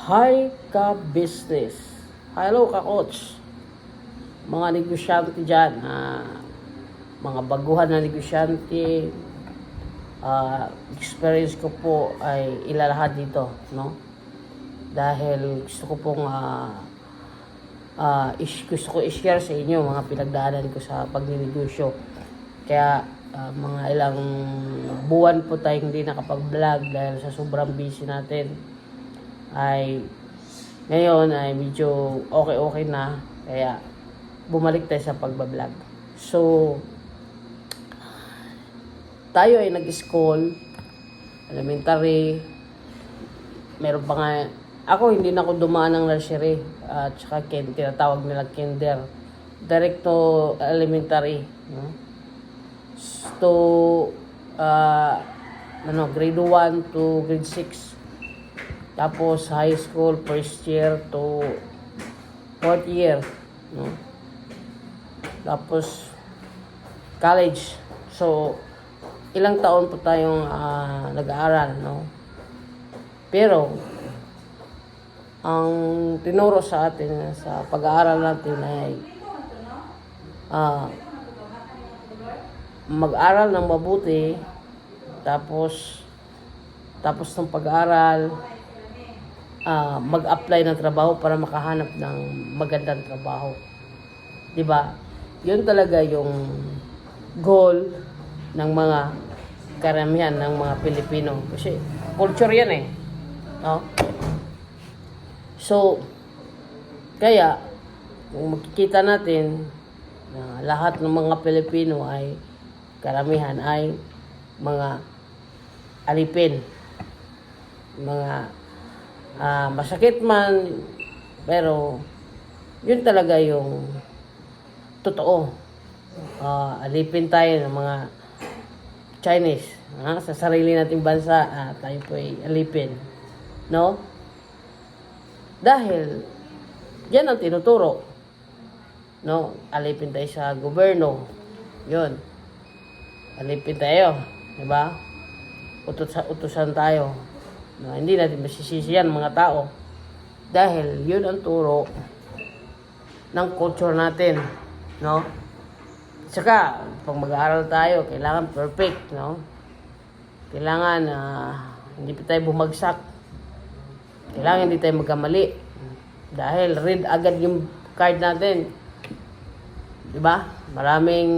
Hi ka business. Hello ka coach. Mga negosyante dyan, ah, mga baguhan na negosyante, ah, experience ko po ay ilalahad dito, no? Dahil gusto ko pong ah, ah, is, gusto ko i-share sa inyo mga pinagdaanan ko sa pagninegosyo. Kaya ah, mga ilang buwan po tayong hindi nakapag-vlog dahil sa sobrang busy natin ay ngayon ay medyo okay-okay na kaya bumalik tayo sa pagbablog. So, tayo ay nag-school, elementary, meron pa nga, ako hindi na ako dumaan ng nursery at saka kin, tinatawag nila kinder. Direct elementary. No? To, ah, ano, grade 1 to grade 6. Tapos high school, first year to fourth year. No? Tapos college. So, ilang taon po tayong ah, nag-aaral, no? Pero, ang tinuro sa atin sa pag-aaral natin ay ah, mag-aral ng mabuti tapos tapos ng pag-aaral ah, mag-apply ng trabaho para makahanap ng magandang trabaho. 'Di ba? 'Yun talaga yung goal ng mga karamihan ng mga Pilipino kasi culture 'yan eh. No? So kaya kung makikita natin na lahat ng mga Pilipino ay karamihan ay mga alipin mga ah, masakit man pero yun talaga yung totoo. Ah, alipin tayo ng mga Chinese ha? sa sarili nating bansa ah, tayo po ay alipin no? Dahil yan ang tinuturo no? Alipin tayo sa gobyerno yun. Alipin tayo di ba? Utos utusan tayo na hindi natin masisisi yan mga tao. Dahil yun ang turo ng culture natin no? Saka pag mag-aaral tayo kailangan perfect no? Kailangan ah, hindi pa tayo bumagsak. Kailangan hindi tayo magkamali. Dahil read agad yung card natin. Di ba maraming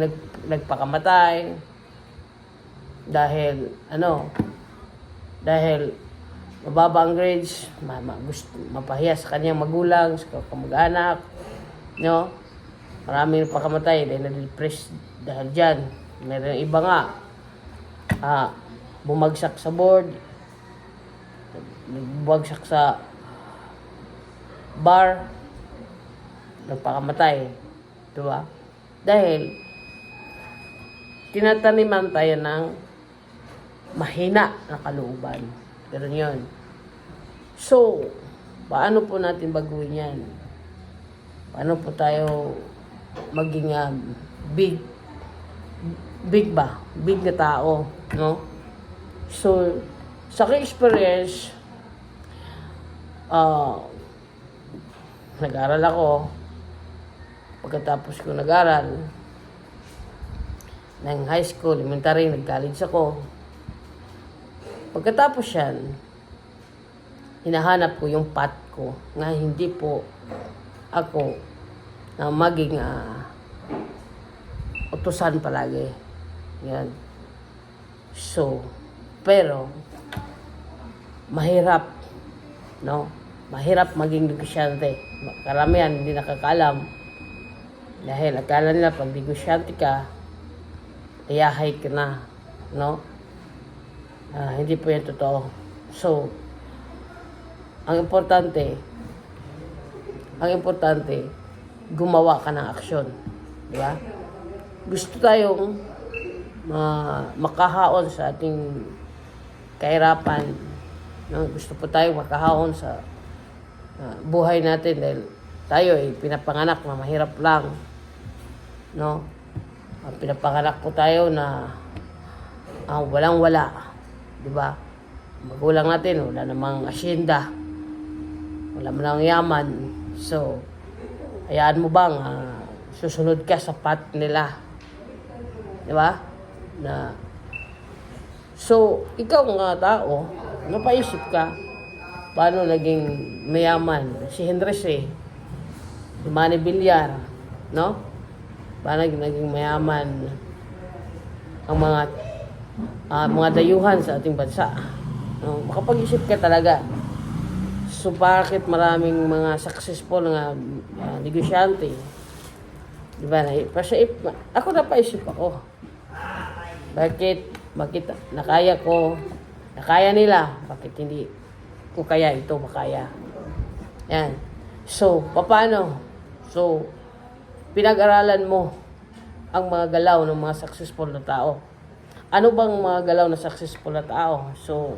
nag, nagpakamatay. Dahil ano dahil mababa ang grades ma, ma, gusto, mapahiya sa kanyang magulang sa kamag-anak no? Maraming pakamatay dahil na-depress dahil dyan. Meron iba nga ah, bumagsak sa board bumagsak sa bar nagpakamatay di ba? Dahil tinataniman tayo ng mahina na kalooban. Ganun yun. So, paano po natin baguhin yan? Paano po tayo maging ah, big, big ba? Big na tao, no? So, sa experience, ah, nag-aral ako. Pagkatapos ko nag-aral, ng high school, elementary, nag-college ako. Pagkatapos yan, hinahanap ko yung path ko na hindi po ako na maging ah, utusan palagi. Yan. So, pero, mahirap, no? Mahirap maging negosyante. Karamihan hindi nakakaalam. Dahil akala nila pag negosyante ka, iyahay ka na, no? Ah, hindi po yan totoo. So, ang importante, ang importante, gumawa ka ng aksyon. Di ba? Gusto tayong ma makahaon sa ating kahirapan. No? Gusto po tayong makahaon sa ah, buhay natin dahil tayo ay pinapanganak na mahirap lang. No? Ah, pinapanganak po tayo na ah, walang wala. Di ba? Magulang natin, wala namang asyenda. wala mo lang yaman. So, hayaan mo bang ah, susunod ka sa path nila? Di ba? Na, so, ikaw nga tao, napaisip ka, paano naging mayaman? Si Hendres eh, si Manny Villar, no? Paano naging mayaman ang mga ah, mga dayuhan sa ating bansa? No? Makapag-isip ka talaga. So, bakit maraming mga successful nga ah, negosyante? Di ba? Na, pasaip, ako napaisip ako. Bakit, bakit nakaya ko, nakaya nila, bakit hindi ko kaya ito makaya? Yan. So, paano? So, pinag-aralan mo ang mga galaw ng mga successful na tao. Ano bang mga galaw na successful na tao? So,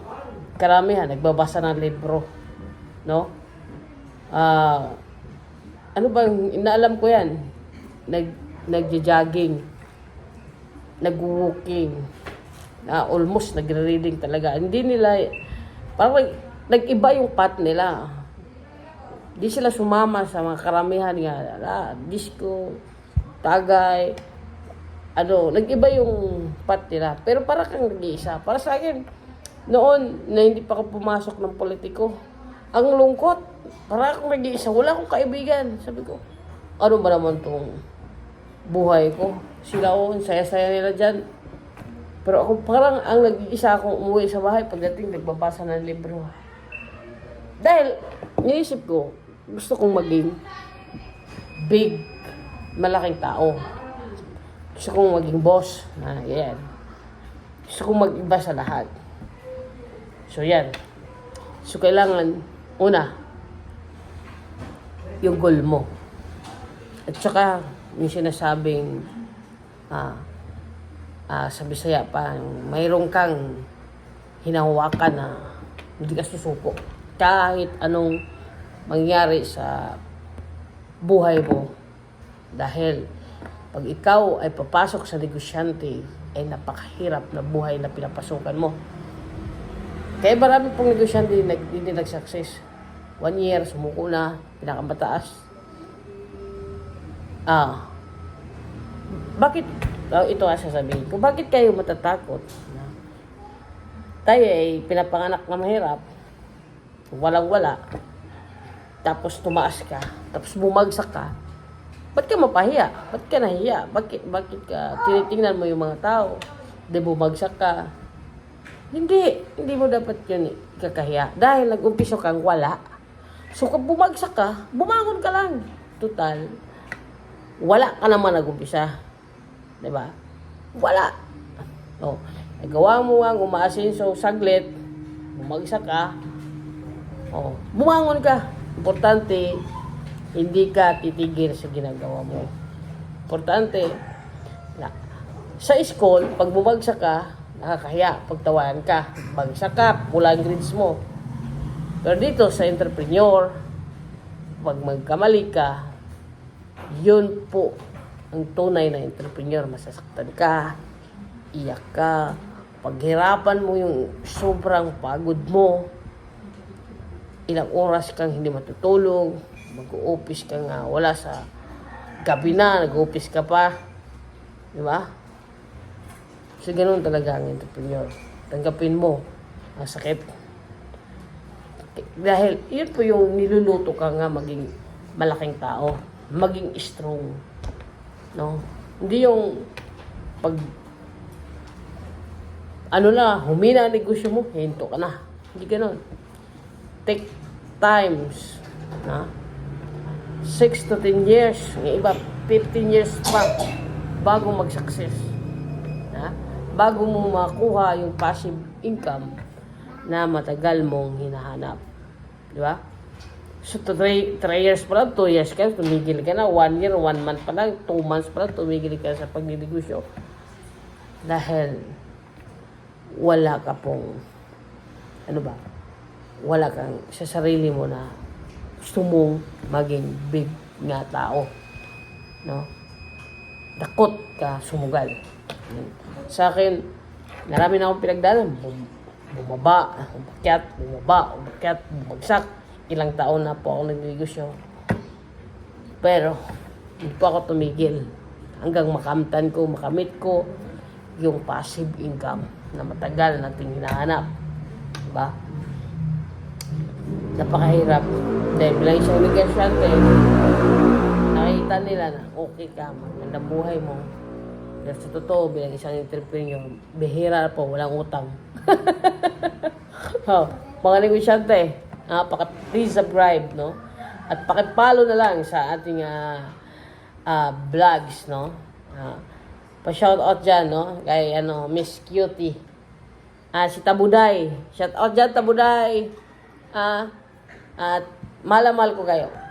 karamihan, nagbabasa ng libro. No? Ah, ano bang, inaalam ko yan, nag, nagja-jogging, nag-walking, na almost nagre-reading talaga. Hindi nila, parang nag-iba yung path nila. Di sila sumama sa mga karamihan nga, ah, disco, tagay, ano, nag-iba yung path nila. Pero para kang nag-iisa. Para sa akin, noon na hindi pa ako pumasok ng politiko, ang lungkot. Para akong nag-iisa. Wala akong kaibigan. Sabi ko, ano ba naman tong buhay ko? Sila o, saya-saya nila dyan. Pero ako parang ang nag-iisa akong umuwi sa bahay pagdating nagbabasa ng libro. Dahil, niisip ko, gusto kong maging big, malaking tao. Gusto kong maging boss. Na, yan. Gusto kong mag-iba sa lahat. So, yan. So, kailangan, una, yung goal mo. At saka, yung sinasabing, ah, ah, sa Bisaya pa, mayroon kang hinahawakan na hindi ka susuko. Kahit anong mangyari sa buhay mo. Dahil pag ikaw ay papasok sa negosyante, ay napakahirap na buhay na pinapasukan mo. Kaya marami pong negosyante na hindi nag-success. One year, sumuko na, pinakamataas. Ah, bakit, oh, ito ang sasabihin ko, bakit kayo matatakot? na Tayo ay pinapanganak na mahirap, walang wala, tapos tumaas ka, tapos bumagsak ka, ba't ka mapahiya? Ba't ka nahiya? Bakit, bakit ka tinitingnan mo yung mga tao? Di bumagsak ka. Hindi, hindi mo dapat yun kakahiya. Dahil nag-umpiso kang wala. So kung bumagsak ka, bumangon ka lang. Total, wala ka naman nag-umpisa. Di ba? Wala. O, nagawa mo nga, umaasenso saglit, bumagsak ka, o, bumangon ka. Importante, hindi ka titigil sa ginagawa mo. Importante, na, sa school, pag bumagsak ka, nakakahiya, pagtawanan ka, bagsak ka, pula ang grades mo. Pero dito sa entrepreneur, pag magkamali ka, yun po ang tunay na entrepreneur. Masasaktan ka, iyak ka, paghirapan mo yung sobrang pagod mo, ilang oras kang hindi matutulog, mag-office ka nga, wala sa gabi na, nag-office ka pa. Di ba? So, ganun talaga ang entrepreneur. Tanggapin mo ang sakit. Dahil, yun po yung niluluto ka nga maging malaking tao. Maging strong. No? Hindi yung pag ano na, humina ang negosyo mo, hinto ka na. Hindi ganun. Take times. Na? 6 to 10 years. Yung iba, 15 years pa bago mag-success. Na? Bago mo makuha yung passive income na matagal mong hinahanap. Di ba? So, 3 years pa lang, 2 years ka, tumigil ka na. 1 year, 1 month pa lang, 2 months pa lang, tumigil ka sa pagninegosyo. Dahil, wala ka pong, ano ba, wala kang sa sarili mo na gusto mong maging big nga tao. No? Dakot ka sumugal. Sa akin, marami na akong pinagdalan. Bum- bumaba, umakyat, bumaba, umakyat, bumagsak. ilang taon na po ako nagnegosyo. Pero, hindi po ako tumigil. Hanggang makamtan ko, makamit ko yung passive income na matagal nating hinahanap. Diba? Napakahirap. Dahil bilang isang negosyante, nakita nila na okay ka, magandang buhay mo. Dahil sa totoo, bilang isang entrepreneur, bihira po, walang utang. oh, mga negosyante, ah, paka, please subscribe, no? At pakipalo na lang sa ating ah, ah, vlogs, no? Ah, pa-shout out dyan, no? Kay, ano, Miss Cutie. Ah, si Tabuday. Shout out dyan, Tabuday. Ah, at malamal ko kayo.